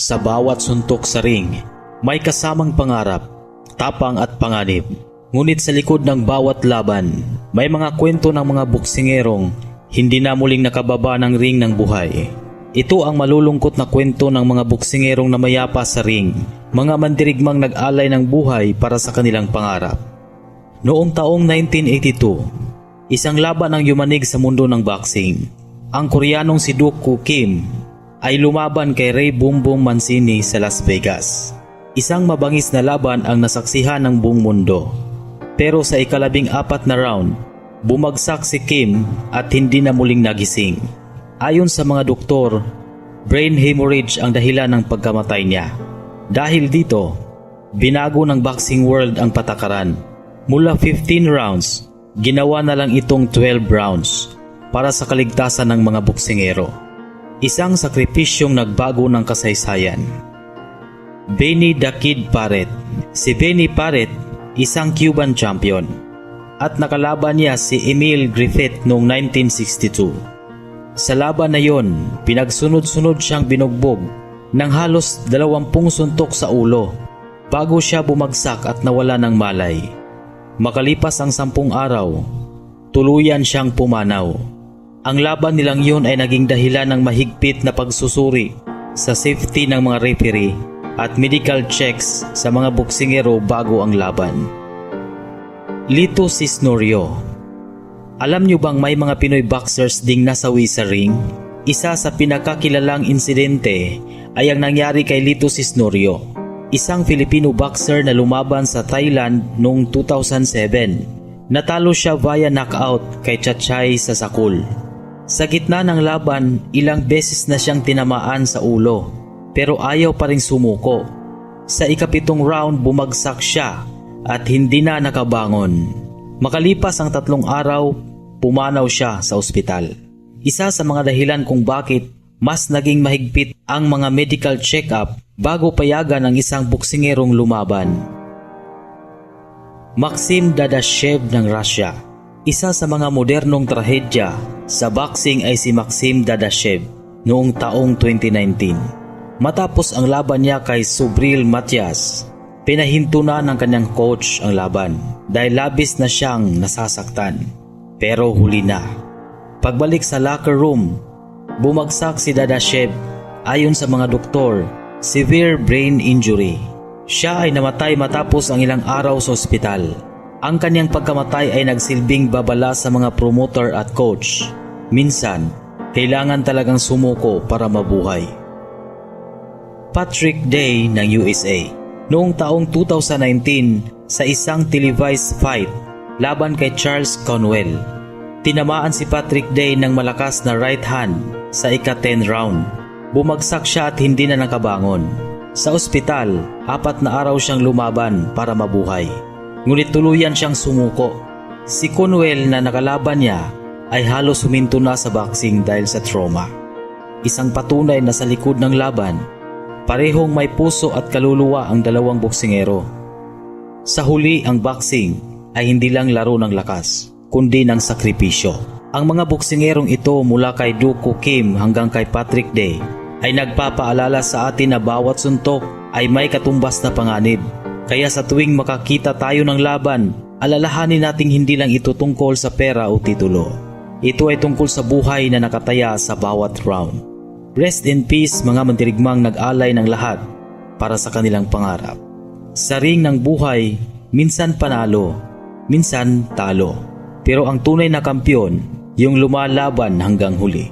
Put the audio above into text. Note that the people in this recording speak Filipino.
Sa bawat suntok sa ring, may kasamang pangarap, tapang at panganib. Ngunit sa likod ng bawat laban, may mga kwento ng mga buksingerong hindi na muling nakababa ng ring ng buhay. Ito ang malulungkot na kwento ng mga buksingerong namayapa sa ring, mga mandirigmang nag-alay ng buhay para sa kanilang pangarap. Noong taong 1982, isang laban ang yumanig sa mundo ng boxing. Ang Koreanong si Dooku Kim ay lumaban kay Ray Boom Boom Mancini sa Las Vegas. Isang mabangis na laban ang nasaksihan ng buong mundo. Pero sa ikalabing apat na round, bumagsak si Kim at hindi na muling nagising. Ayon sa mga doktor, brain hemorrhage ang dahilan ng pagkamatay niya. Dahil dito, binago ng boxing world ang patakaran. Mula 15 rounds, ginawa na lang itong 12 rounds para sa kaligtasan ng mga boksingero. Isang sakripisyong nagbago ng kasaysayan. Benny the Kid Parrott Si Benny Parrott, isang Cuban champion. At nakalaban niya si Emil Griffith noong 1962. Sa laban na yon, pinagsunod-sunod siyang binugbog ng halos dalawampung suntok sa ulo bago siya bumagsak at nawala ng malay. Makalipas ang sampung araw, tuluyan siyang pumanaw. Ang laban nilang yun ay naging dahilan ng mahigpit na pagsusuri sa safety ng mga referee at medical checks sa mga boksingero bago ang laban. Lito Cisnorio Alam niyo bang may mga Pinoy boxers ding nasawi sa ring? Isa sa pinakakilalang insidente ay ang nangyari kay Lito Cisnorio, isang Filipino boxer na lumaban sa Thailand noong 2007. Natalo siya via knockout kay Chachay sa Sakul. Sa gitna ng laban, ilang beses na siyang tinamaan sa ulo, pero ayaw pa rin sumuko. Sa ikapitong round, bumagsak siya at hindi na nakabangon. Makalipas ang tatlong araw, pumanaw siya sa ospital. Isa sa mga dahilan kung bakit mas naging mahigpit ang mga medical check-up bago payagan ang isang buksingerong lumaban. Maxim Dadashev ng Russia Isa sa mga modernong trahedya sa boxing ay si Maxim Dadashev noong taong 2019. Matapos ang laban niya kay Subril Matias, pinahinto na ng kanyang coach ang laban dahil labis na siyang nasasaktan. Pero huli na. Pagbalik sa locker room, bumagsak si Dadashev ayon sa mga doktor, severe brain injury. Siya ay namatay matapos ang ilang araw sa ospital. Ang kanyang pagkamatay ay nagsilbing babala sa mga promoter at coach. Minsan, kailangan talagang sumuko para mabuhay. Patrick Day ng USA Noong taong 2019, sa isang televised fight laban kay Charles Conwell, tinamaan si Patrick Day ng malakas na right hand sa ika-10 round. Bumagsak siya at hindi na nakabangon. Sa ospital, apat na araw siyang lumaban para mabuhay. Ngunit tuluyan siyang sumuko. Si Conwell na nakalaban niya ay halos huminto na sa boxing dahil sa trauma. Isang patunay na sa likod ng laban, parehong may puso at kaluluwa ang dalawang boksingero. Sa huli ang boxing ay hindi lang laro ng lakas, kundi ng sakripisyo. Ang mga boksingerong ito mula kay Dooku Kim hanggang kay Patrick Day ay nagpapaalala sa atin na bawat suntok ay may katumbas na panganib. Kaya sa tuwing makakita tayo ng laban, alalahanin nating hindi lang ito tungkol sa pera o titulo. Ito ay tungkol sa buhay na nakataya sa bawat round. Rest in peace mga mandirigmang nag-alay ng lahat para sa kanilang pangarap. Sa ring ng buhay, minsan panalo, minsan talo. Pero ang tunay na kampiyon, yung lumalaban hanggang huli.